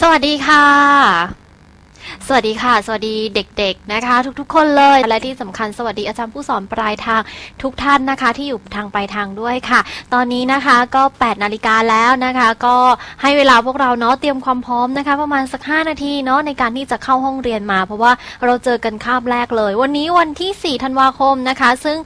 สวัสดีค่ะ สวัสดีค่ะ สวัสดีเด็กๆนะคะ ทุกๆ คนเลย และที่สำคัญสวัสดีอาจารย์ผู้สอนปลายทางทุกท่านนะคะ ที่อยู่ทางปลายทางด้วยค่ะ ตอนนี้นะคะก็8นาฬิกาแล้วนะคะ ก็ให้เวลาพวกเราเนาะเตรียมความพร้อมนะคะ ประมาณสัก 5 นาทีเนาะในการที่จะเข้าห้องเรียนมา เพราะว่าเราเจอกันคาบแรกเลย วันนี้วันที่ 4 ธันวาคมนะคะ ซึ่ง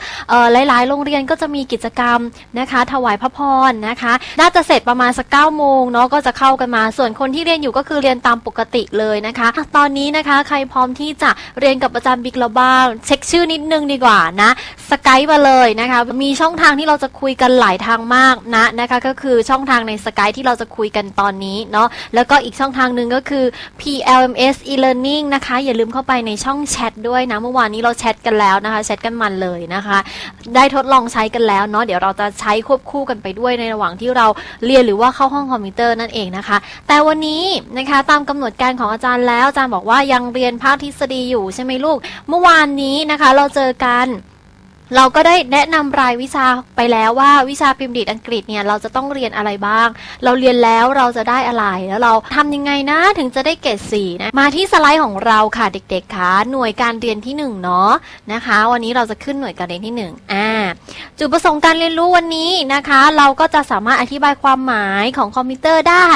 หลายๆ โรงเรียนก็จะมีกิจกรรมนะคะ ถวายพระพรนะคะ น่าจะเสร็จประมาณสัก9โมงเนาะก็จะเข้ากันมา ส่วนคนที่เรียนอยู่ก็คือเรียนตามปกติเลยนะคะ ตอนนี้นะคะ ใครพร้อมที่จะเรียนกับอาจารย์บิ๊กแล้วบ้าง เช็คชื่อนิดนึงดีกว่านะสกายมาเลยนะคะ มีช่องทางที่เราจะคุยกันหลายทางมากนะนะคะ ก็คือช่องทางในสกายที่เราจะคุยกันตอนนี้เนาะแล้วก็อีกช่องทางหนึ่งก็คือ PLMS e-learning นะคะ อย่าลืมเข้าไปในช่องแชทด้วยนะ เมื่อวานนี้เราแชทกันแล้วนะคะแชทกันมันเลยนะคะ ได้ทดลองใช้กันแล้วเนาะเดี๋ยวเราจะใช้ควบคู่กันไปด้วยในระหว่างที่เราเรียนหรือว่าเข้าห้องคอมพิวเตอร์นั่นเองนะคะ แต่วันนี้นะคะตามกำหนดการของอาจารย์แล้วอาจารย์บอกว่าว่ายังเรียนภาคทฤษฎีอยู่ใช่ไหมลูก เมื่อวานนี้นะคะเราเจอกันเราก็ได้แนะนำรายวิชาไปแล้วว่าวิชาพิมพ์ดีดอังกฤษเนี่ยเราจะต้องเรียนอะไรบ้าง เราเรียนแล้วเราจะได้อะไรแล้วเราทำยังไงนะถึงจะได้เกรดสี่นะมาที่สไลด์ของเราค่ะเด็กๆค่ะหน่วยการเรียนที่หนึ่งเนาะนะคะ วันนี้เราจะขึ้นหน่วยการเรียนที่หนึ่งอ่าจุดประสงค์การเรียนรู้วันนี้นะคะ เราก็จะสามารถอธิบายความหมายของคอมพิวเตอร์ได้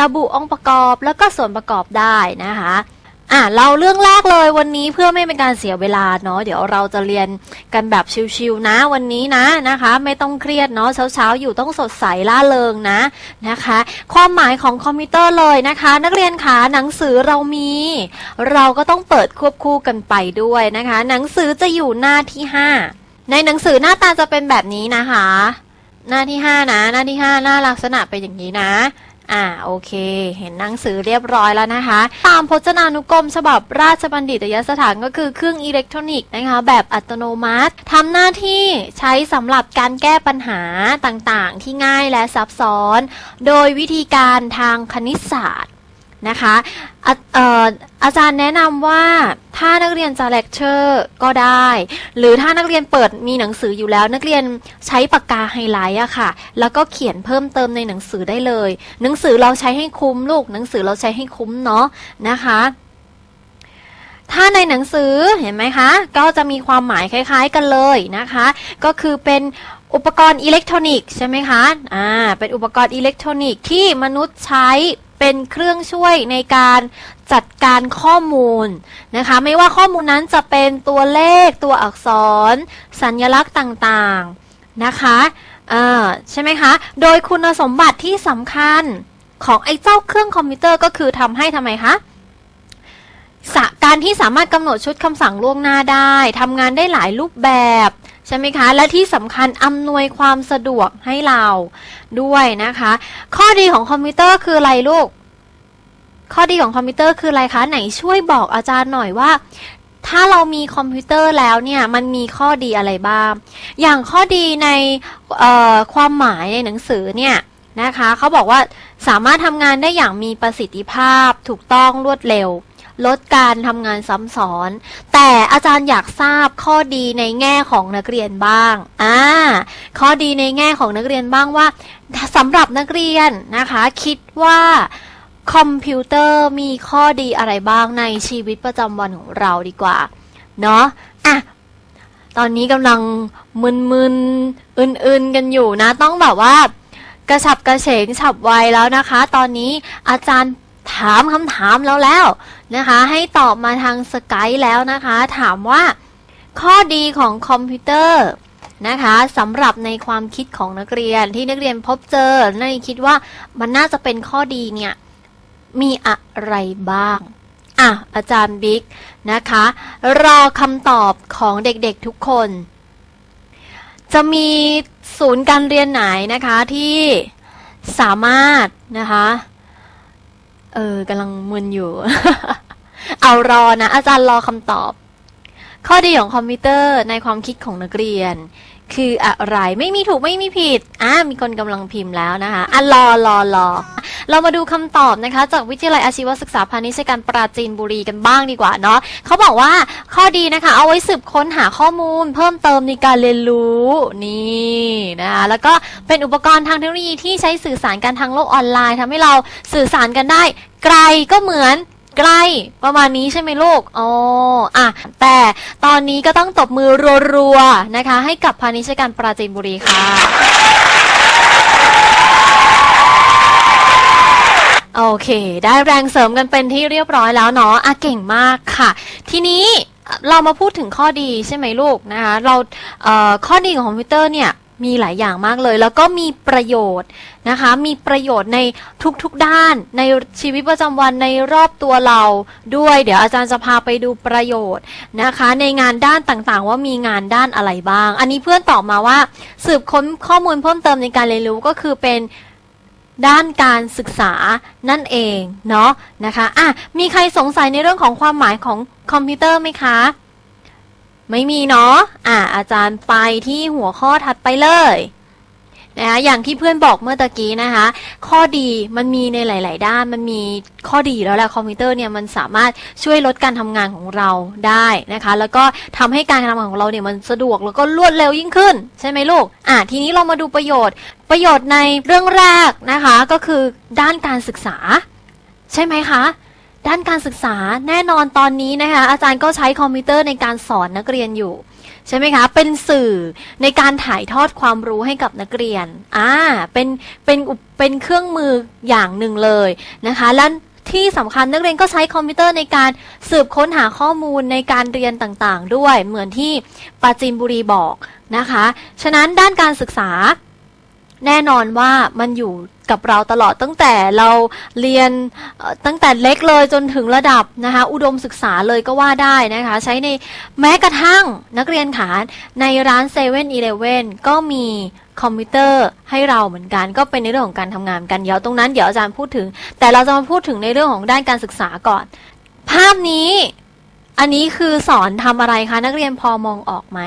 ระบุองค์ประกอบแล้วก็ส่วนประกอบได้นะคะ อะเราเรื่องแรกเลยวันนี้เพื่อไม่เป็นการเสียเวลาเนาะเดี๋ยวเราจะเรียนกันแบบชิวๆนะวันนี้นะนะคะ ไม่ต้องเครียดเนาะเช้าๆอยู่ต้องสดใสล่าเริงนะนะคะ ความหมายของคอมพิวเตอร์เลยนะคะ นักเรียนขาหนังสือเรามี เราก็ต้องเปิดควบคู่กันไปด้วยนะคะ หนังสือจะอยู่หน้าที่ 5 ในหนังสือหน้าตาจะเป็นแบบนี้นะคะ หน้าที่ 5 นะ หน้าที่ 5 หน้าลักษณะเป็นอย่างนี้นะ อ่าโอเค เห็นหนังสือเรียบร้อยแล้วนะคะ ตามพจนานุกรม ฉบับราชบัณฑิตยสถานก็คือเครื่องอิเล็กทรอนิกส์นะคะแบบอัตโนมัติทำหน้าที่ใช้สำหรับการแก้ปัญหาต่างๆ ที่ง่ายและซับซ้อน โดยวิธีการทางคณิตศาสตร์ นะคะอออาจารย์แนะนำว่าถ้านักเรียนจะเลคเชอร์ก็ได้ หรือถ้านักเรียนเปิดมีหนังสืออยู่แล้ว นักเรียนใช้ปากกาไฮไลท์อะค่ะ แล้วก็เขียนเพิ่มเติมในหนังสือได้เลย หนังสือเราใช้ให้คุ้มลูก หนังสือเราใช้ให้คุ้มเนาะนะคะถ้าในหนังสือเห็นไหมคะ ก็จะมีความหมายคล้าย ๆ กันเลยนะคะ ก็คือเป็นอุปกรณ์อิเล็กทรอนิกส์ใช่ไหมคะอ่าเป็นอุปกรณ์อิเล็กทรอนิกส์ที่มนุษย์ใช้ เป็นเครื่องช่วยในการจัดการข้อมูลนะคะ ไม่ว่าข้อมูลนั้นจะเป็นตัวเลขตัวอักษร สัญลักษณ์ต่างๆนะคะใช่ไหมคะ โดยคุณสมบัติที่สำคัญของไอ้เจ้าเครื่องคอมพิวเตอร์ก็คือทำให้ทำไมคะการที่สามารถกำหนดชุดคำสั่งล่วงหน้าได้ทำงานได้หลายรูปแบบ ใช่ไหมคะ และที่สำคัญอำนวยความสะดวกให้เราด้วยนะคะ ข้อดีของคอมพิวเตอร์คืออะไรลูก ข้อดีของคอมพิวเตอร์คืออะไรคะ ไหนช่วยบอกอาจารย์หน่อยว่า ถ้าเรามีคอมพิวเตอร์แล้วเนี่ยมันมีข้อดีอะไรบ้าง อย่างข้อดีในความหมายในหนังสือเนี่ยนะคะเขาบอกว่าสามารถทำงานได้อย่างมีประสิทธิภาพถูกต้องรวดเร็ว ลดการทำงานซ้ำซ้อน แต่อาจารย์อยากทราบข้อดีในแง่ของนักเรียนบ้างอ่าข้อดีในแง่ของนักเรียนบ้างว่าสำหรับนักเรียนนะคะ คิดว่าคอมพิวเตอร์มีข้อดีอะไรบ้างในชีวิตประจำวันของเราดีกว่า เนาะอะตอนนี้กำลังมึนๆอึนๆกันอยู่นะ ต้องแบบว่ากระฉับกระเฉงฉับไวแล้วนะคะ ตอนนี้อาจารย์ ถามคำถามแล้วแล้วนะคะ ให้ตอบมาทางสกายแล้วนะคะ ถามว่า ข้อดีของคอมพิวเตอร์นะคะสำหรับในความคิดของนักเรียนที่นักเรียนพบเจอในคิดว่ามันน่าจะเป็นข้อดีเนี่ย มีอะไรบ้างอะอาจารย์บิ๊กนะคะ รอคำตอบของเด็กๆทุกคน จะมีศูนย์การเรียนไหนนะคะที่สามารถนะคะ เออกำลังมึนอยู่ เอารอนะ อาจารย์รอคำตอบ ข้อดีของคอมพิวเตอร์ในความคิดของนักเรียน คืออะไรไม่มีถูกไม่มีผิดอ่ามีคนกำลังพิมพ์แล้วนะคะอะรอรอรอเรามาดูคำตอบนะคะ จากวิทยาลัยอาชีวศึกษาพาณิชยการปราจีนบุรีกันบ้างดีกว่าเนาะเขาบอกว่าข้อดีนะคะ เอาไว้สืบค้นหาข้อมูล เพิ่มเติมในการเรียนรู้นี่นะคะแล้วก็เป็นอุปกรณ์ทางเทคโนโลยีที่ใช้สื่อสารกันทางโลกออนไลน์ทำให้เราสื่อสารกันได้ไกลก็เหมือน ใกล้ประมาณนี้ใช่ไหมลูกอ๋ออะแต่ตอนนี้ก็ต้องตบมือรัวๆนะคะ ให้กับพาณิชยการปราจีนบุรีค่ะ โอเค ได้แรงเสริมกันเป็นที่เรียบร้อยแล้วเนาะอะเก่งมากค่ะ ทีนี้เรามาพูดถึงข้อดีใช่ไหมลูกนะคะ เราเอ่อข้อดีของคอมพิวเตอร์เนี่ย มีหลายอย่างมากเลย แล้วก็มีประโยชน์นะคะ มีประโยชน์ในทุกๆด้าน ในชีวิตประจำวันในรอบตัวเราด้วย เดี๋ยวอาจารย์จะพาไปดูประโยชน์นะคะ ในงานด้านต่างๆ ว่ามีงานด้านอะไรบ้าง อันนี้เพื่อนตอบมาว่า สืบค้นข้อมูลเพิ่มเติมในการเรียนรู้ก็คือเป็นด้านการศึกษานั่นเองเนาะนะคะอะมีใครสงสัยในเรื่องของความหมายของคอมพิวเตอร์ไหมคะ ไม่มีเนาะอะอาจารย์ไปที่หัวข้อถัดไปเลยนะคะอย่างที่เพื่อนบอกเมื่อตะกี้นะคะ ข้อดีมันมีในหลาย ๆ ด้านมันมีข้อดีแล้วแหละคอมพิวเตอร์เนี่ยมันสามารถช่วยลดการทำงานของเราได้นะคะ แล้วก็ทำให้การทำงานของเราเนี่ยมันสะดวกแล้วก็รวดเร็วยิ่งขึ้น ใช่ไหมลูกอะทีนี้เรามาดูประโยชน์ ประโยชน์ในเรื่องแรกนะคะ ก็คือด้านการศึกษา ใช่ไหมคะ ด้านการศึกษาแน่นอนตอนนี้นะคะอาจารย์ก็ใช้คอมพิวเตอร์ในการสอนนักเรียนอยู่ ใช่ไหมคะ เป็นสื่อในการถ่ายทอดความรู้ให้กับนักเรียนอ่าเป็นเป็นอุปเป็นเครื่องมืออย่างหนึ่งเลยนะคะและที่สำคัญนักเรียนก็ใช้คอมพิวเตอร์ในการสืบค้นหาข้อมูลในการเรียนต่างๆ ด้วยเหมือนที่ปาจีนบุรีบอกนะคะ ฉะนั้นด้านการศึกษา แน่นอนว่ามันอยู่กับเราตลอดตั้งแต่เราเรียนตั้งแต่เล็กเลยจนถึงระดับนะคะอุดมศึกษาเลยก็ว่าได้นะคะใช้ในแม้กระทั่งนักเรียนขาในร้าน7 e เ e ่ e อก็มีคอมพิวเตอร์ให้เราเหมือนกันก็เป็นในเรื่องของการทำงานกันเดี๋ยวตรงนั้นเดี๋ยวอาจารย์พูดถึง แต่เราจะมาพูดถึงในเรื่องของด้านการศึกษาก่อน ภาพนี้อันนี้คือสอนทำอะไรคะนักเรียนพอมองออกไหม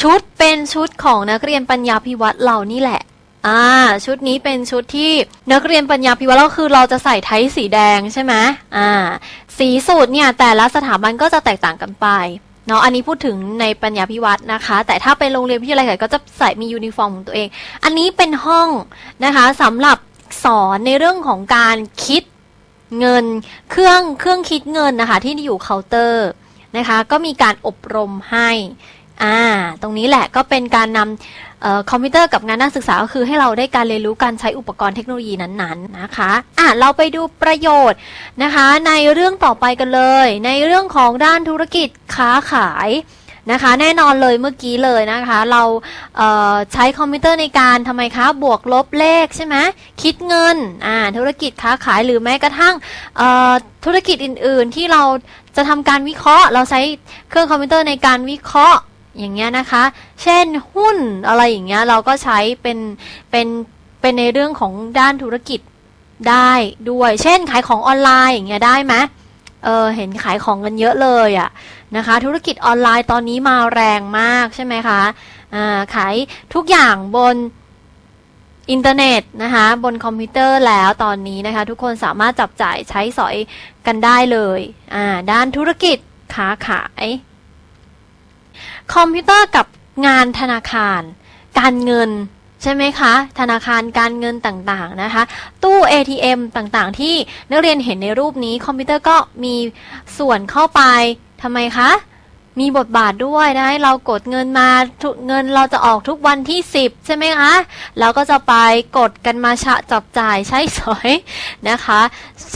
ชุดเป็นชุดของนักเรียนปัญญาพิวัตรเรานี่แหละ อ่าชุดนี้เป็นชุดที่นักเรียนปัญญาพิวัตรก็คือเราจะใส่ไทยสีแดงใช่ไหมอ่าสีสูตรเนี่ยแต่ละสถาบันก็จะแตกต่างกันไปเนาะอันนี้พูดถึงในปัญญาพิวัตรนะคะ แต่ถ้าเป็นโรงเรียนวิทยาลัยก็จะใส่มียูนิฟอร์มของตัวเอง อันนี้เป็นห้องนะคะสำหรับสอนในเรื่องของการคิดเงินเครื่องเครื่องคิดเงินนะคะที่อยู่เคาน์เตอร์นะคะก็มีการอบรมให้ อ่า ตรงนี้แหละก็เป็นการนำออคอมพิวเตอร์กับงานนักศึกษาก็คือให้เราได้การเรียนรู้การใช้อุปกรณ์เทคโนโลยีนั้นๆนะคะอะเราไปดูประโยชน์นะคะ ในเรื่องต่อไปกันเลย ในเรื่องของด้านธุรกิจค้าขายนะคะแน่นอนเลยเมื่อกี้เลยนะคะ เราเใช้คอมพิวเตอร์ในการทำไมคะบวกลบเลขใช่ไหมคิดเงินอ่าธุรกิจค้าขายหรือแม้กระทั่งธุรกิจอื่น ๆ ที่เราจะทำการวิเคราะห์ เราใช้เครื่องคอมพิวเตอร์ในการวิเคราะห์ อย่างเงี้ยนะคะ เช่นหุ้นอะไรอย่างเงี้ยเราก็ใช้เป็นเป็นเป็นในเรื่องของด้านธุรกิจได้ด้วย เช่นขายของออนไลน์อย่างเงี้ยได้ไหมเออเห็นขายของกันเยอะเลยอะนะคะ ธุรกิจออนไลน์ตอนนี้มาแรงมากใช่ไหมคะอ่าขายทุกอย่างบนอินเทอร์เน็ตนะคะบนคอมพิวเตอร์แล้วตอนนี้นะคะ ทุกคนสามารถจับจ่ายใช้สอยกันได้เลยอ่าด้านธุรกิจค้าขาย คอมพิวเตอร์กับงานธนาคาร การเงินใช่ไหมคะ ธนาคารการเงินต่างๆนะคะ ตู้ ATM ต่างๆ ที่นักเรียนเห็นในรูปนี้คอมพิวเตอร์ก็มีส่วนเข้าไปทำไมคะ มีบทบาทด้วยนะให้เรากดเงินมาทุกเงินเราจะออกทุกวันที่ 10 ใช่ไหมคะเราก็จะไปกดกันมาชะจับจ่ายใช้สอยนะคะ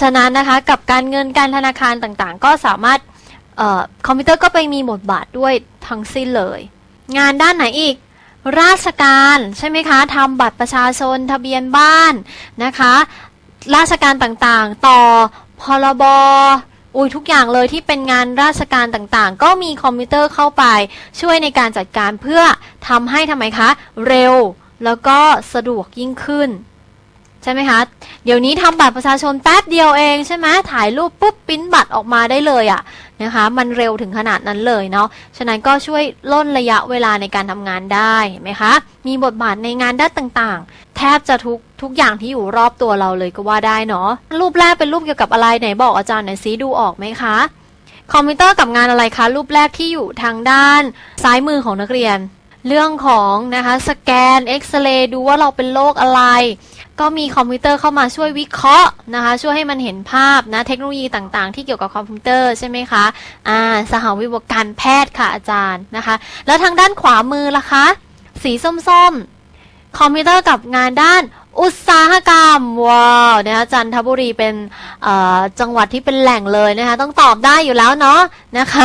ฉะนั้นนะคะกับการเงินการธนาคารต่างๆ ก็สามารถ คอมพิวเตอร์ก็ไปมีบทบาทด้วยทั้งสิ้นเลย งานด้านไหนอีก ราชการใช่ไหมคะทำบัตรประชาชนทะเบียนบ้านนะคะ ราชการต่างๆ ต่อพรบอุ้ยทุกอย่างเลยที่เป็นงานราชการต่างๆ ก็มีคอมพิวเตอร์เข้าไปช่วยในการจัดการเพื่อทำให้ทำไมคะ เร็วแล้วก็สะดวกยิ่งขึ้น ใช่ไหมคะ เดี๋ยวนี้ทำบัตรประชาชนแป๊บเดียวเองใช่ไหมถ่ายรูปปุ๊บปิ้นบัตรออกมาได้เลยอะ นะคะ มันเร็วถึงขนาดนั้นเลยเนาะ ฉะนั้นก็ช่วยล่นระยะเวลาในการทำงานได้เห็นไหมคะ มีบทบาทในงานด้านต่างๆ แทบจะทุกทุกอย่างที่อยู่รอบตัวเราเลยก็ว่าได้เนาะ รูปแรกเป็นรูปเกี่ยวกับอะไรไหนบอกอาจารย์หน่อยซิดูออกไหมคะ คอมพิวเตอร์กับงานอะไรคะ รูปแรกที่อยู่ทางด้านซ้ายมือของนักเรียน เรื่องของนะคะ สแกน เอ็กซเรย์ ดูว่าเราเป็นโรคอะไร ก็มีคอมพิวเตอร์เข้ามาช่วยวิเคราะห์นะคะ ช่วยให้มันเห็นภาพนะเทคโนโลยีต่างๆ ที่เกี่ยวกับคอมพิวเตอร์ใช่ไหมคะอ่าสหวิวการแพทย์ค่ะอาจารย์นะคะ แล้วทางด้านขวามือล่ะคะ สีส้มๆ คอมพิวเตอร์กับงานด้านอุตสาหกรรมว้าวนะคะจันทบุรีเป็นจังหวัดที่เป็นแหล่งเลยนะคะต้องตอบได้อยู่แล้วเนาะนะคะ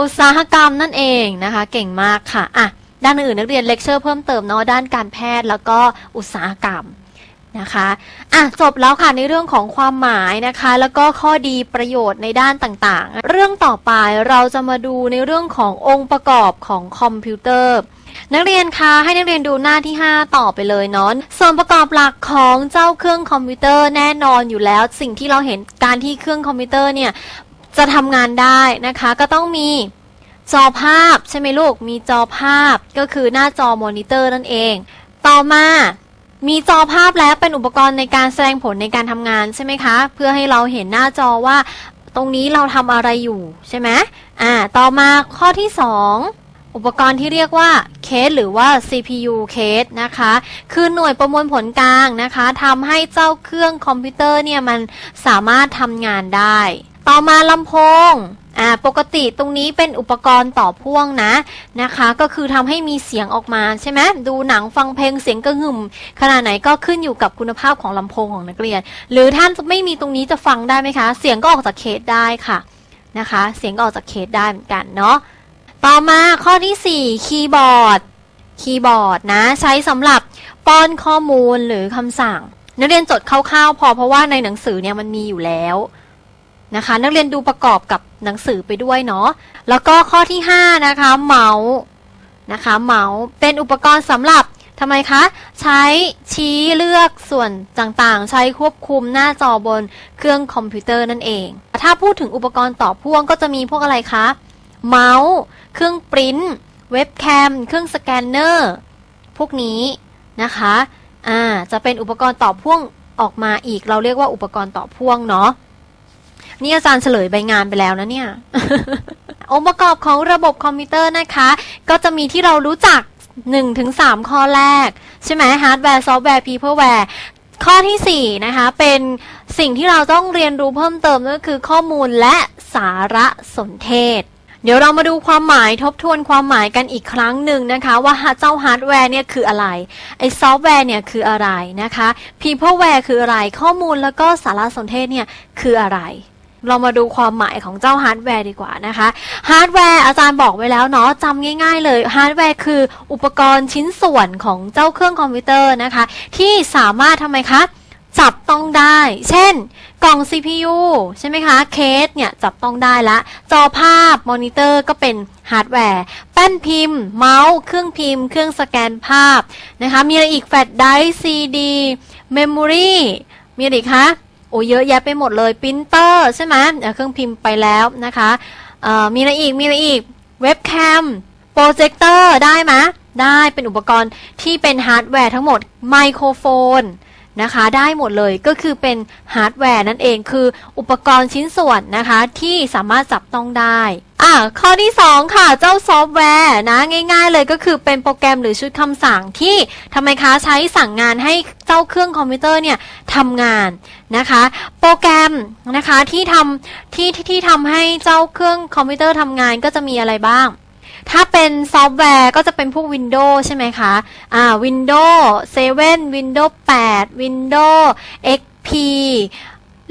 อุตสาหกรรมนั่นเองนะคะ เก่งมากค่ะอะ ด้านอื่นนักเรียนเลคเชอร์เพิ่มเติมเนาะด้านการแพทย์แล้วก็อุตสาหกรรมนะคะอะจบแล้วค่ะในเรื่องของความหมายนะคะ แล้วก็ข้อดีประโยชน์ในด้านต่างๆ เรื่องต่อไปเราจะมาดูในเรื่องขององค์ประกอบของคอมพิวเตอร์ นักเรียนคะให้นักเรียนดูหน้าที่ 5 ต่อไปเลยเนาะส่วนประกอบหลักของเจ้าเครื่องคอมพิวเตอร์แน่นอนอยู่แล้ว สิ่งที่เราเห็นการที่เครื่องคอมพิวเตอร์เนี่ยจะทำงานได้นะคะ ก็ต้องมี จอภาพใช่ไหมลูก มีจอภาพก็คือหน้าจอมอนิเตอร์นั่นเอง ต่อมามีจอภาพแล้วเป็นอุปกรณ์ในการแสดงผลในการทำงานใช่ไหมคะ เพื่อให้เราเห็นหน้าจอว่า ตรงนี้เราทำอะไรอยู่ใช่ไหมอ่า ต่อมาข้อที่ 2 อุปกรณ์ที่เรียกว่าเคสหรือว่า CPU เคสนะคะ คือหน่วยประมวลผลกลางนะคะทำให้เจ้าเครื่องคอมพิวเตอร์เนี่ยมันสามารถทำงานได้ ต่อมาลำโพง อ่าปกติตรงนี้เป็นอุปกรณ์ต่อพ่วงนะนะคะ ก็คือทำให้มีเสียงออกมาใช่ไหมดูหนังฟังเพลงเสียงกระหึ่มขนาดไหนก็ขึ้นอยู่กับคุณภาพของลำโพงของนักเรียน หรือท่านไม่มีตรงนี้จะฟังได้ไหมคะ เสียงก็ออกจากเคสได้ค่ะนะคะ เสียงก็ออกจากเคสได้เหมือนกันเนาะต่อมาข้อที่ 4 คีย์บอร์ดคีย์บอร์ดนะ ใช้สำหรับป้อนข้อมูลหรือคำสั่ง นักเรียนจดคร่าวๆพอเพราะว่าในหนังสือเนี่ยมันมีอยู่แล้ว นะคะ นักเรียนดูประกอบกับหนังสือไปด้วยเนาะแล้วก็ข้อที่ 5 นะคะ เมาส์นะคะเมาส์เป็นอุปกรณ์สำหรับทำไมคะ ใช้ชี้เลือกส่วนต่างๆ ใช้ควบคุมหน้าจอบนเครื่องคอมพิวเตอร์นั่นเอง ถ้าพูดถึงอุปกรณ์ต่อพ่วงก็จะมีพวกอะไรคะ เมาส์ เครื่องปริ้นเว็บแคม เครื่องสแกนเนอร์ พวกนี้นะคะ อ่า จะเป็นอุปกรณ์ต่อพ่วงออกมาอีก เราเรียกว่าอุปกรณ์ต่อพ่วงเนาะ นี่อาจารย์เฉลยใบงานไปแล้วนะเนี่ย องค์ประกอบของระบบคอมพิวเตอร์นะคะ ก็จะมีที่เรารู้จัก 1-3 ข้อแรก ใช่ไหมฮาร์ดแวร์ซอฟต์แวร์พีเพิลแวร์ข้อทีสี่ 4 นะคะ เป็นสิ่งที่เราต้องเรียนรู้เพิ่มเติมก็คือข้อมูลและสารสนเทศ เดี๋ยวเรามาดูความหมายทบทวนความหมายกันอีกครั้งหนึ่งนะคะ ว่าเจ้าฮาร์ดแวร์เนี่ยคืออะไร ไอ้ซอฟต์แวร์เนี่ยคืออะไรนะคะ Peopleware คืออะไรข้อมูลแล้วก็สารสนเทศเนี่ยคืออะไร เรามาดูความหมายของเจ้าฮาร์ดแวร์ดีกว่านะคะ ฮาร์ดแวร์อาจารย์บอกไว้แล้วเนาะจำง่าย ๆ เลย ฮาร์ดแวร์คืออุปกรณ์ชิ้นส่วนของเจ้าเครื่องคอมพิวเตอร์นะคะ ที่สามารถทำไมคะ จับต้องได้ เช่น กล่อง CPU ใช่ไหมคะ เคสเนี่ย จับต้องได้ละ จอภาพ มอนิเตอร์ก็เป็นฮาร์ดแวร์ แป้นพิมพ์ เมาส์ เครื่องพิมพ์ เครื่องสแกนภาพนะคะ มีอะไรอีกแฟลชไดรฟ์ซีดี เมมโมรีมีอะไรอีกคะ อ้เยอะแยะไปหมดเลยปรินเตอร์ใช่ไหมเครื่องพิมพ์ไปแล้วนะคะมีอะไรอีกมีอะไรอีกเว็บแคมโปรเจคเตอร์ได้ไหมได้เป็นอุปกรณ์ที่เป็นฮาร์ดแวร์ทั้งหมดไมโครโฟนนะคะได้หมดเลยก็คือเป็นฮาร์ดแวร์นั่นเองคืออุปกรณ์ชิ้นส่วนนะคะที่สามารถจับต้องได้ อะข้อที่ 2 ค่ะ เจ้าซอฟต์แวร์นะง่ายๆเลยก็คือเป็นโปรแกรมหรือชุดคำสั่งที่ทำไมคะใช้สั่งงานให้เจ้าเครื่องคอมพิวเตอร์เนี่ยทำงานนะคะ โปรแกรมนะคะที่ทำที่ที่ที่ทำให้เจ้าเครื่องคอมพิวเตอร์ทำงานก็จะมีอะไรบ้าง ถ้าเป็นซอฟต์แวร์ก็จะเป็นพวก Windows ใช่ไหมคะอ่า Windows 7 Windows 8 Windows XP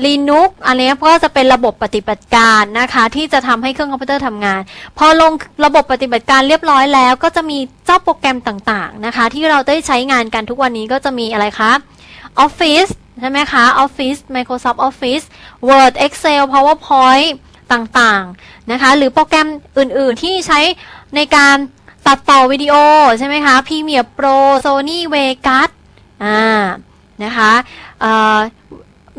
Linux อันนี้ก็จะเป็นระบบปฏิบัติการนะคะ ที่จะทำให้เครื่องคอมพิวเตอร์ทำงาน พอลงระบบปฏิบัติการเรียบร้อยแล้ว ก็จะมีเจ้าโปรแกรมต่างๆนะคะ ที่เราได้ใช้งานกันทุกวันนี้ก็จะมีอะไรคะ Office ใช่ไหมคะ Office Microsoft Office Word Excel PowerPoint ต่างๆนะคะ หรือโปรแกรมอื่นๆที่ใช้ในการตัดต่อวิดีโอใช่ไหมคะ Premiere Pro Sony Vegas อ่านะคะ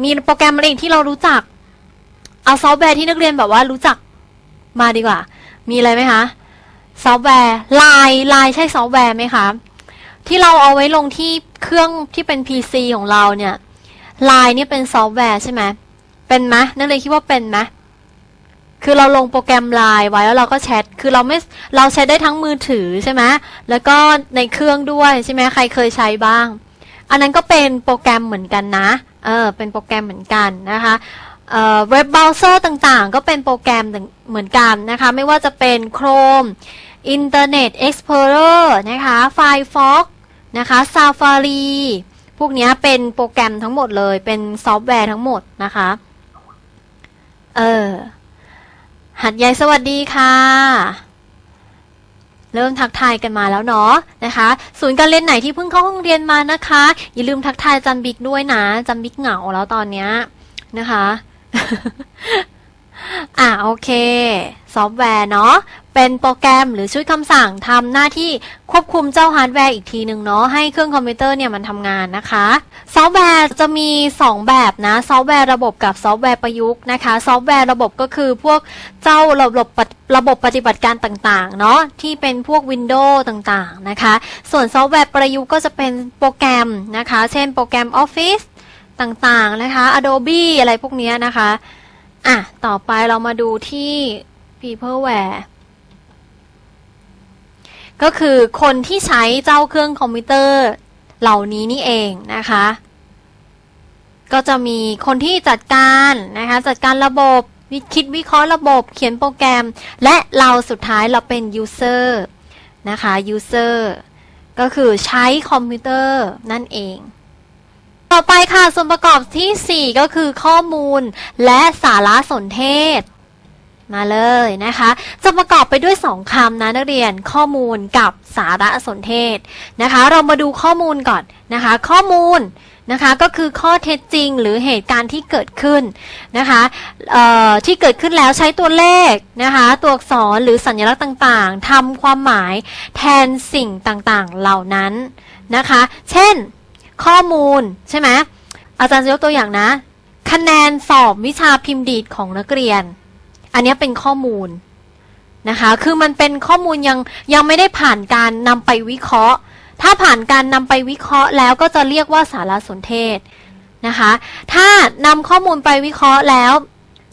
มีโปรแกรมอะไรอีกที่เรารู้จัก เอาซอฟต์แวร์ที่นักเรียนแบบว่ารู้จักมาดีกว่า มีอะไรไหมคะ ซอฟต์แวร์ไลน์ไลน์ใช่ซอฟต์แวร์ไหมคะ ที่เราเอาไว้ลงที่เครื่องที่เป็น PC ของเราเนี่ยไลน์เนี่ยเป็นซอฟต์แวร์ใช่ไหมเป็นไหมนักเรียนคิดว่าเป็นไหมคือเราลงโปรแกรมไลน์ไว้แล้วเราก็แชท คือเราไม่เราแชทได้ทั้งมือถือใช่ไหมแล้วก็ในเครื่องด้วยใช่ไหมใครเคยใช้บ้าง อันนั้นก็เป็นโปรแกรมเหมือนกันนะ เออ เป็นโปรแกรมเหมือนกันนะคะเอ่อเว็บเบราว์เซอร์ต่างๆ ก็เป็นโปรแกรมเหมือนกันนะคะ ไม่ว่าจะเป็น Chrome Internet Explorer นะคะ Firefox นะคะ Safari พวกนี้เป็นโปรแกรมทั้งหมดเลย เป็นซอฟต์แวร์ทั้งหมดนะคะ เออ หัดใหญ่สวัสดีค่ะ เริ่มทักทายกันมาแล้วเนาะนะคะ ศูนย์การเรียนไหนที่เพิ่งเข้าห้องเรียนมานะคะ อย่าลืมทักทายจันบิ๊กด้วยนะจันบิ๊กเหงาแล้วตอนเนี้ยนะคะ อะโอเค ซอฟต์แวร์เนาะ เป็นโปรแกรมหรือชุดคำสั่งทำหน้าที่ควบคุมเจ้าฮาร์ดแวร์อีกทีหนึ่งเนาะให้เครื่องคอมพิวเตอร์เนี่ยมันทำงานนะคะซอฟต์แวร์จะมี 2 แบบนะซอฟต์แวร์ระบบกับซอฟต์แวร์ประยุกต์นะคะซอฟต์แวร์ระบบก็คือพวกเจ้าระบบปฏิระบบปฏิบัติการต่างๆเนาะที่เป็นพวก Windows ต่างๆนะคะ ส่วนซอฟต์แวร์ประยุกต์ก็จะเป็นโปรแกรมนะคะ เช่นโปรแกรม Office ต่างๆนะคะ Adobe อะไรพวกนี้นะคะอะต่อไปเรามาดูที่ Peopleware ก็คือคนที่ใช้เจ้าเครื่องคอมพิวเตอร์เหล่านี้นี่เองนะคะ ก็จะมีคนที่จัดการนะคะจัดการระบบวิคิดวิเคราะห์ระบบ เขียนโปรแกรม และเราสุดท้ายเราเป็น user นะคะ user ก็คือใช้คอมพิวเตอร์นั่นเอง ต่อไปค่ะส่วนประกอบทีสี่4 ก็คือข้อมูลและสารสนเทศ มาเลยนะคะ จะประกอบไปด้วย 2คำนะนักเรียนข้อมูลกับสารสนเทศนะคะ เรามาดูข้อมูลก่อนนะคะ ข้อมูลนะคะก็คือข้อเท็จจริงหรือเหตุการณ์ที่เกิดขึ้นนะคะที่เกิดขึ้นแล้วใช้ตัวเลขนะคะตัวอักษรหรือสัญลักษณ์ต่างๆทำความหมายแทนสิ่งต่างๆเหล่านั้นนะคะ เช่น ข้อมูลใช่ไหมอาจารย์จะยกตัวอย่างนะ คะแนนสอบวิชาพิมพ์ดีดของนักเรียน อันนี้เป็นข้อมูลนะคะ คือมันเป็นข้อมูลยังยังไม่ได้ผ่านการนำไปวิเคราะห์ ถ้าผ่านการนำไปวิเคราะห์แล้วก็จะเรียกว่าสารสนเทศนะคะ ถ้านำข้อมูลไปวิเคราะห์แล้ว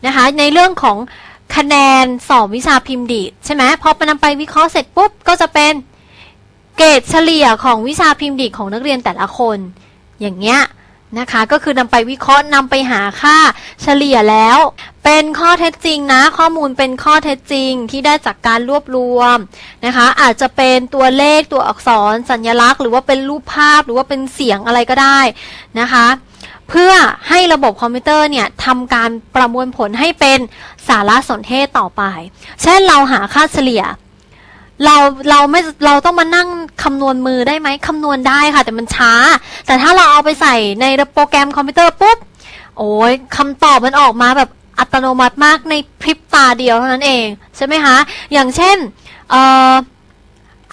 นะคะในเรื่องของคะแนนสอบวิชาพิมพ์ดีดใช่ไหมพอไปนำไปวิเคราะห์เสร็จปุ๊บก็จะเป็นเกรดเฉลี่ยของวิชาพิมพ์ดีดของนักเรียนแต่ละคน อย่างเงี้ยนะคะ ก็คือนำไปวิเคราะห์นำไปหาค่าเฉลี่ยแล้ว เป็นข้อเท็จจริงนะ ข้อมูลเป็นข้อเท็จจริงที่ได้จากการรวบรวมนะคะ อาจจะเป็นตัวเลขตัวอักษรสัญลักษณ์ หรือว่าเป็นรูปภาพหรือว่าเป็นเสียงอะไรก็ได้นะคะ เพื่อให้ระบบคอมพิวเตอร์เนี่ยทำการประมวลผลให้เป็นสารสนเทศต่อไป เช่นเราหาค่าเฉลี่ยเราเราไม่เราต้องมานั่งคำนวณมือได้ไหมคำนวณได้ค่ะ แต่มันช้า แต่ถ้าเราเอาไปใส่ในโปรแกรมคอมพิวเตอร์ปุ๊บโอ้ยคำตอบมันออกมาแบบ อัตโนมัติมากในพริบตาเดียวเท่านั้นเอง ใช่ไหมคะ อย่างเช่นออ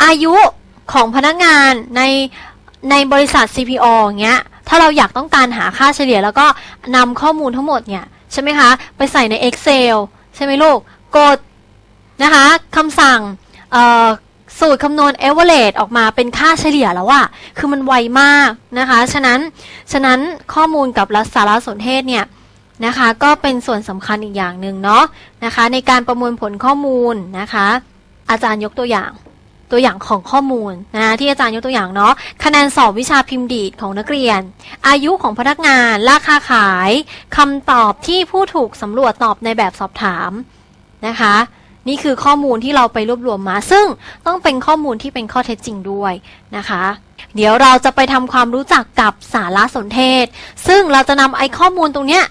อายุของพนักงานในในบริษัท CPO อย่างเงี้ย ถ้าเราอยากต้องการหาค่าเฉลี่ย แล้วก็นำข้อมูลทั้งหมดเนี่ยใช่ไหมคะ ไปใส่ใน Excel ใช่ไหมลูก กดนะคะคำสั่งสูตรคำนวณ average ออกมาเป็นค่าเฉลี่ยแล้วอะคือมันไวมากนะคะ ฉะนั้น ฉะนั้นข้อมูลกับสารสนเทศเนี่ย นะคะ ก็เป็นส่วนสำคัญอีกอย่างหนึ่งเนาะนะคะ ในการประมวลผลข้อมูลนะคะ อาจารย์ยกตัวอย่างตัวอย่างของข้อมูลนะที่อาจารย์ยกตัวอย่างเนาะคะแนนสอบวิชาพิมพ์ดีดของนักเรียน อายุของพนักงาน ราคาขายคำตอบที่ผู้ถูกสำรวจตอบในแบบสอบถามนะคะ นี่คือข้อมูลที่เราไปรวบรวมมา ซึ่งต้องเป็นข้อมูลที่เป็นข้อเท็จจริงด้วยนะคะ เดี๋ยวเราจะไปทำความรู้จักกับสารสนเทศ ซึ่งเราจะนำไอ้ข้อมูลตรงเนี้ย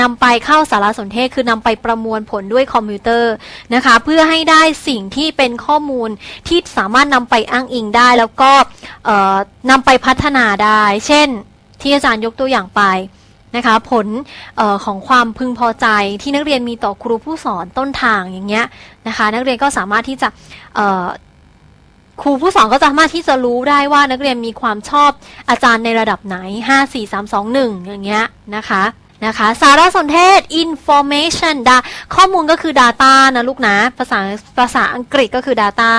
นำไปเข้าสารสนเทศคือนำไปประมวลผลด้วยคอมพิวเตอร์นะคะ เพื่อให้ได้สิ่งที่เป็นข้อมูลที่สามารถนำไปอ้างอิงได้ แล้วก็นำไปพัฒนาได้ เช่น ที่อาจารย์ยกตัวอย่างไปนะคะผลออของความพึงพอใจที่นักเรียนมีต่อครูผู้สอนต้นทางอย่างเงี้ยนะคะนักเรียนก็สามารถที่จะครูผู้สอนก็สามารถที่จะรู้ได้ว่านักเรียนมีความชอบอาจารย์ในระดับไหน 5 4 3 2 1 อย่างเงี้ยนะคะ นะคะ สารสนเทศ information da ข้อมูลก็คือ data นะลูกนะ ภาษาภาษาอังกฤษก็คือ data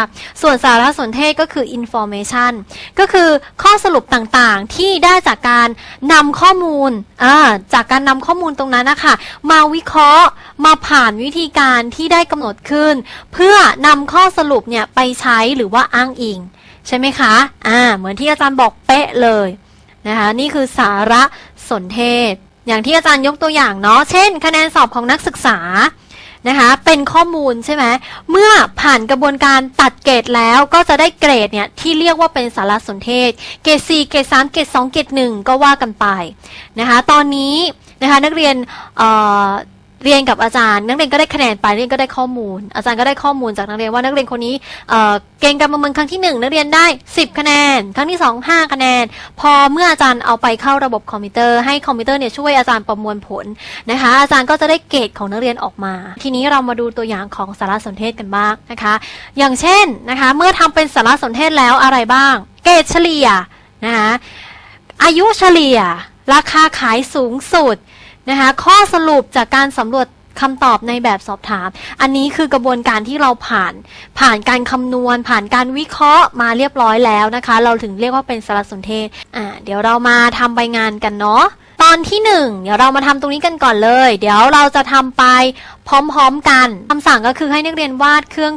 ส่วนสารสนเทศก็คือ information ก็คือข้อสรุปต่างๆที่ได้จากการนำข้อมูลจากการนำข้อมูลตรงนั้นนะคะมาวิเคราะห์มาผ่านวิธีการที่ได้กำหนดขึ้น เพื่อนำข้อสรุปเนี่ยไปใช้หรือว่าอ้างอิง ใช่ไหมคะ อ่า เหมือนที่อาจารย์บอกเป๊ะเลยนะคะ นี่คือสารสนเทศ อย่างที่อาจารย์ยกตัวอย่างเนาะเช่น คะแนนสอบของนักศึกษานะคะเป็นข้อมูลใช่ไหมเมื่อผ่านกระบวนการตัดเกรดแล้วก็จะได้เกรดเนี่ยที่เรียกว่าเป็นสารสนเทศ เกรด4เกรด3เกรด2เกรด1ก็ว่ากันไปนะคะตอนนี้นะคะนักเรียน เรียนกับอาจารย์ นักเรียนก็ได้คะแนนไปนักเรียนก็ได้ข้อมูล อาจารย์ก็ได้ข้อมูลจากนักเรียนว่านักเรียนคนนี้เก่งการประเมินครั้งที่ 1 นักเรียนได้ 10 คะแนน ครั้งที่ 2 5 คะแนน พอเมื่ออาจารย์เอาไปเข้าระบบคอมพิวเตอร์ให้คอมพิวเตอร์เนี่ยช่วยอาจารย์ประมวลผลนะคะ อาจารย์ก็จะได้เกรดของนักเรียนออกมา ทีนี้เรามาดูตัวอย่างของสารสนเทศกันบ้างนะคะ อย่างเช่นนะคะเมื่อทำเป็นสารสนเทศแล้วอะไรบ้าง เกรดเฉลี่ยนะคะอายุเฉลี่ย ราคาขายสูงสุด นะคะข้อสรุปจากการสำรวจคำตอบในแบบสอบถาม อันนี้คือกระบวนการที่เราผ่าน ผ่านการคำนวณ ผ่านการวิเคราะห์มาเรียบร้อยแล้วนะคะ เราถึงเรียกว่าเป็นสารสนเทศอ่าเดี๋ยวเรามาทำใบงานกันเนาะ อนที่หนึ่งเดี๋ยวเรามาทำตรงนี้กันก่อนเลย เดี๋ยวเราจะทำไปพร้อมๆกันคำสั่งก็คือให้นักเรียนวาดเครื่อง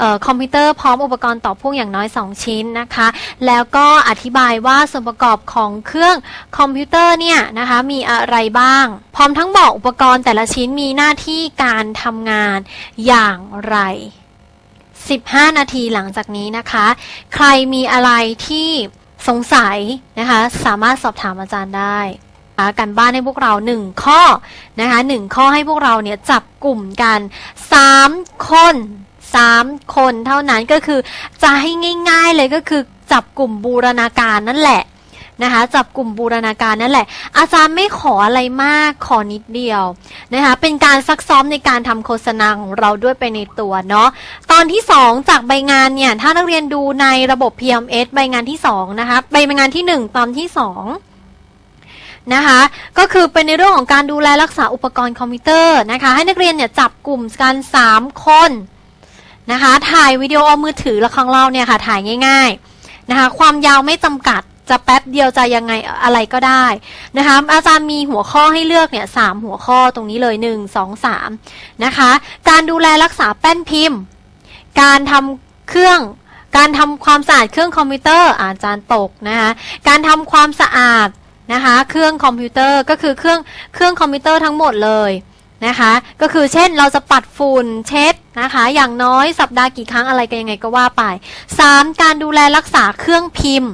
ออคอมพิวเตอร์พร้อมอุปกรณ์ต่อพ่วงอย่างน้อย 2 ชิ้นนะคะ แล้วก็อธิบายว่าส่วนประกอบของเครื่องคอมพิวเตอร์เนี่ยนะคะมีอะไรบ้าง พร้อมทั้งบอกอุปกรณ์แต่ละชิ้นมีหน้าที่การทำงานอย่างไร 15 นาทีหลังจากนี้นะคะ ใครมีอะไรที่สงสัยนะคะ สามารถสอบถามอาจารย์ได้ นะคะกันบ้านให้พวกเรา 1 ข้อนะคะ1ข้อให้พวกเราเนี่ยจับกลุ่มกัน 3 คน 3 คนเท่านั้นก็คือจะให้ง่าย ๆเลยก็คือจับกลุ่มบูรณาการนั่นแหละนะคะจับกลุ่มบูรณาการนั่นแหละ อาจารย์ไม่ขออะไรมากขอนิดเดียวนะคะเป็นการซักซ้อมในการทำโฆษณาของเราด้วยไปในตัวเนาะตอนที่ 2 จากใบงานเนี่ยถ้านักเรียนดูในระบบ PMS ใบงานที่2นะคะใบงานที่ 1 ตอนที่ 2 นะคะ ก็คือเป็นในเรื่องของการดูแลรักษาอุปกรณ์คอมพิวเตอร์นะคะ ให้นักเรียนเนี่ยจับกลุ่มกัน 3 คนนะคะ ถ่ายวิดีโอเอามือถือและของเราเนี่ยค่ะถ่ายง่ายๆนะคะ ความยาวไม่จำกัดจะแป๊บเดียวจะยังไงอะไรก็ได้นะคะอาจารย์มีหัวข้อให้เลือกเนี่ยสามหัวข้อตรงนี้เลย 1 2 3นะคะการดูแลรักษาแป้นพิมพ์ การทำเครื่องการทำความสะอาดเครื่องคอมพิวเตอร์อาจารย์ตกนะคะการทำความสะอาด นะคะ เครื่องคอมพิวเตอร์ก็คือเครื่องเครื่องคอมพิวเตอร์ทั้งหมดเลยนะคะ ก็คือเช่นเราจะปัดฝุ่นเช็ดนะคะ อย่างน้อยสัปดาห์กี่ครั้งอะไรกันยังไงก็ว่าไป 3. การดูแลรักษาเครื่องพิมพ์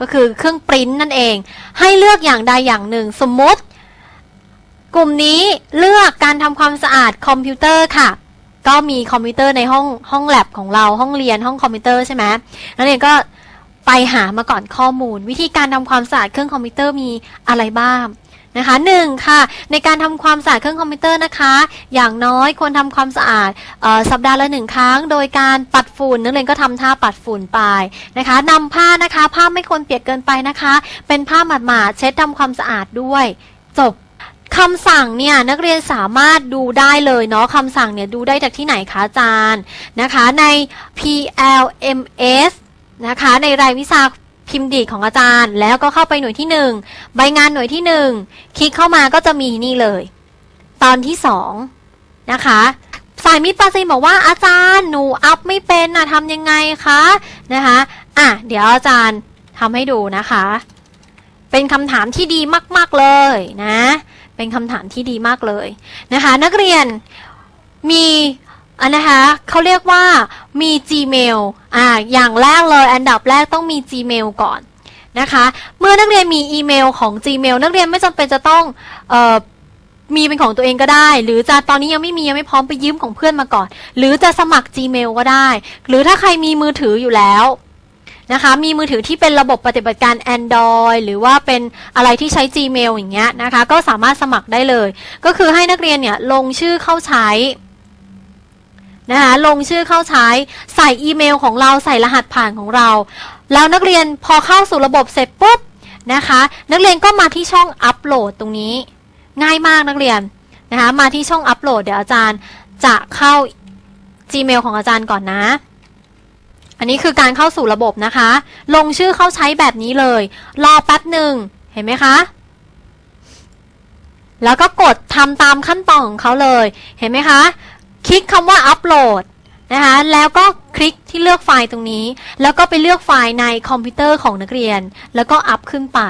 ก็คือเครื่องปริ้นนั่นเอง ให้เลือกอย่างใดอย่างหนึ่ง สมมติ กลุ่มนี้เลือกการทำความสะอาดคอมพิวเตอร์ค่ะก็มีคอมพิวเตอร์ในห้องห้องแลบของเราห้องเรียนห้องคอมพิวเตอร์ใช่ไหมนักเรียนก็ ไปหามาก่อนข้อมูล วิธีการทำความสะอาดเครื่องคอมพิวเตอร์มีอะไรบ้างนะคะหนึ่งค่ะ ในการทำความสะอาดเครื่องคอมพิวเตอร์นะคะ อย่างน้อยควรทำความสะอาดสัปดาห์ละหนึ่งครั้ง โดยการปัดฝุ่นนักเรียนก็ทำท่าปัดฝุ่นไปนะคะนำผ้านะคะ ผ้าไม่ควรเปียกเกินไปนะคะ เป็นผ้าหมาดๆเช็ดทำความสะอาดด้วย จบคำสั่งเนี่ยนักเรียนสามารถดูได้เลยเนาะคำสั่งเนี่ยดูได้จากที่ไหนคะอาจารย์นะคะใน PLMS นะคะ ในรายวิชาพิมพ์ดีดของอาจารย์ แล้วก็เข้าไปหน่วยที่ 1 ใบงานหน่วยที่ 1 คลิกเข้ามาก็จะมีนี่เลย ตอนที่ 2 นะคะสายมิตรปาซีบอกว่าอาจารย์หนูอัพไม่เป็นนะทำยังไงคะนะคะอะเดี๋ยวอาจารย์ทำให้ดูนะคะ เป็นคำถามที่ดีมากๆเลยนะ เป็นคำถามที่ดีมากเลยนะคะ นักเรียนมี อันนะคะเขาเรียกว่ามี Gmail อ่าอย่างแรกเลยอันดับแรกต้องมี Gmail ก่อนนะคะ เมื่อนักเรียนมีอีเมลของ Gmail นักเรียนไม่จำเป็นจะต้องเอ่อมีเป็นของตัวเองก็ได้ หรือจะตอนนี้ยังไม่มียังไม่พร้อมไปยืมของเพื่อนมาก่อน หรือจะสมัคร Gmail ก็ได้ หรือถ้าใครมีมือถืออยู่แล้วนะคะมีมือถือที่เป็นระบบปฏิบัติการ Android หรือว่าเป็นอะไรที่ใช้ Gmail อย่างเงี้ยนะคะ ก็สามารถสมัครได้เลย ก็คือให้นักเรียนเนี่ยลงชื่อเข้าใช้ นะคะลงชื่อเข้าใช้ใส่อีเมลของเราใส่รหัสผ่านของเรา แล้วนักเรียนพอเข้าสู่ระบบเสร็จปุ๊บนะคะ นักเรียนก็มาที่ช่องอัปโหลดตรงนี้ ง่ายมากนักเรียนนะคะมาที่ช่องอัปโหลดเดี๋ยวอาจารย์จะเข้า Gmail ของอาจารย์ก่อนนะ อันนี้คือการเข้าสู่ระบบนะคะ ลงชื่อเข้าใช้แบบนี้เลย รอแป๊บหนึ่งเห็นไหมคะแล้วก็กดทำตามขั้นตอนของเขาเลย เห็นไหมคะ คลิกคำว่าอัปโหลดนะคะแล้วก็คลิกที่เลือกไฟล์ตรงนี้ แล้วก็ไปเลือกไฟล์ในคอมพิวเตอร์ของนักเรียน แล้วก็อัพขึ้นไป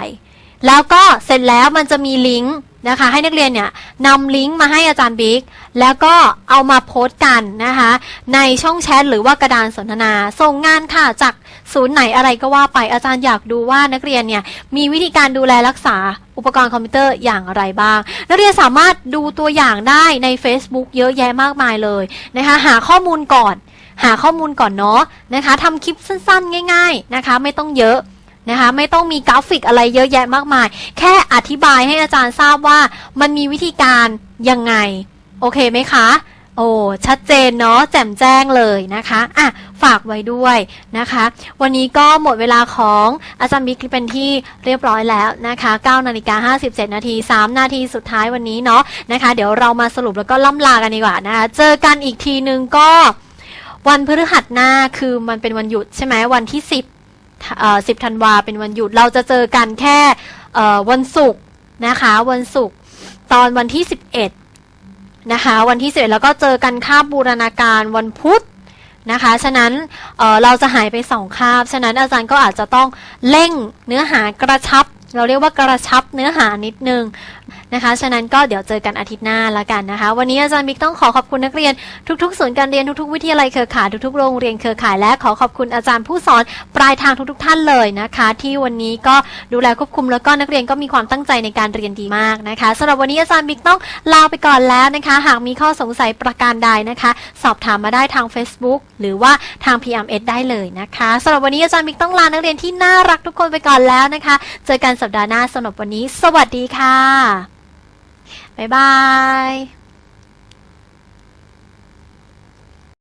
แล้วก็เสร็จแล้วมันจะมีลิงก์นะคะให้นักเรียนเนี่ยนำลิงก์มาให้อาจารย์บิ๊กแล้วก็เอามาโพสต์กันนะคะในช่องแชทหรือว่ากระดานสนทนา ส่งงานค่ะจาก ศูนย์ไหนอะไรก็ว่าไปอาจารย์อยากดูว่านักเรียนเนี่ยมีวิธีการดูแลรักษาอุปกรณ์คอมพิวเตอร์อย่างไรบ้าง นักเรียนสามารถดูตัวอย่างได้ใน Facebook เยอะแยะมากมายเลยนะคะหาข้อมูลก่อน หาข้อมูลก่อนเนาะนะคะทำคลิปสั้นๆ ง่าย ๆนะคะ ไม่ต้องเยอะนะคะไม่ต้องมีกราฟิกอะไรเยอะแยะมากมาย แค่อธิบายให้อาจารย์ทราบว่ามันมีวิธีการยังไง โอเคไหมคะ โอ้ชัดเจนเนาะแจ่มแจ้งเลยนะคะอะฝากไว้ด้วยนะคะ วันนี้ก็หมดเวลาของอาจารย์บิ๊กเป็นที่เรียบร้อยแล้วนะคะ9นาฬิกา57 นาที 3 นาทีสุดท้ายวันนี้เนาะนะคะ เดี๋ยวเรามาสรุปแล้วก็ล่ำลากันดีกว่านะคะ เจอกันอีกทีนึงก็วันพฤหัสหน้าคือมันเป็นวันหยุดใช่ไหมวันที่ 10เอ่อ10ธันวาเป็นวันหยุดเราจะเจอกันแค่เอ่อวันศุกร์นะคะ วันศุกร์ตอนวันที่ 11 นะคะ วันที่11แล้วก็เจอกันคาบบูรณาการวันพุธนะคะ ฉะนั้นเเราจะหายไปสองคาบ ฉะนั้นอาจารย์ก็อาจจะต้องเร่งเนื้อหากระชับ เราเรียกว่ากระชับเนื้อหานิดนึง นะคะ ฉะนั้นก็เดี๋ยวเจอกันอาทิตย์หน้าละกันนะคะ วันนี้อาจารย์บิ๊กต้องขอขอบคุณนักเรียน ทุกๆศูนย์การเรียนทุกๆ วิทยาลัยเครือข่ายทุกๆ โรงเรียนเครือข่ายและขอขอบคุณอาจารย์ผู้สอนปลายทางทุกๆ ท่านเลยนะคะ ที่วันนี้ก็ดูแลควบคุมแล้วก็นักเรียนก็มีความตั้งใจในการเรียนดีมากนะคะสำหรับวันนี้อาจารย์บิ๊กต้องลาไปก่อนแล้วนะคะ หากมีข้อสงสัยประการใดนะคะ สอบถามมาได้ทาง Facebook หรือว่าทาง PMS ได้เลยนะคะสำหรับวันนี้อาจารย์บิ๊กต้องลานักเรียนที่น่ารักทุกคนไปก่อนแล้วนะคะ เจอกันสัปดาห์หน้าสำหรับวันนี้ สวัสดีค่ะ บ๊ายบาย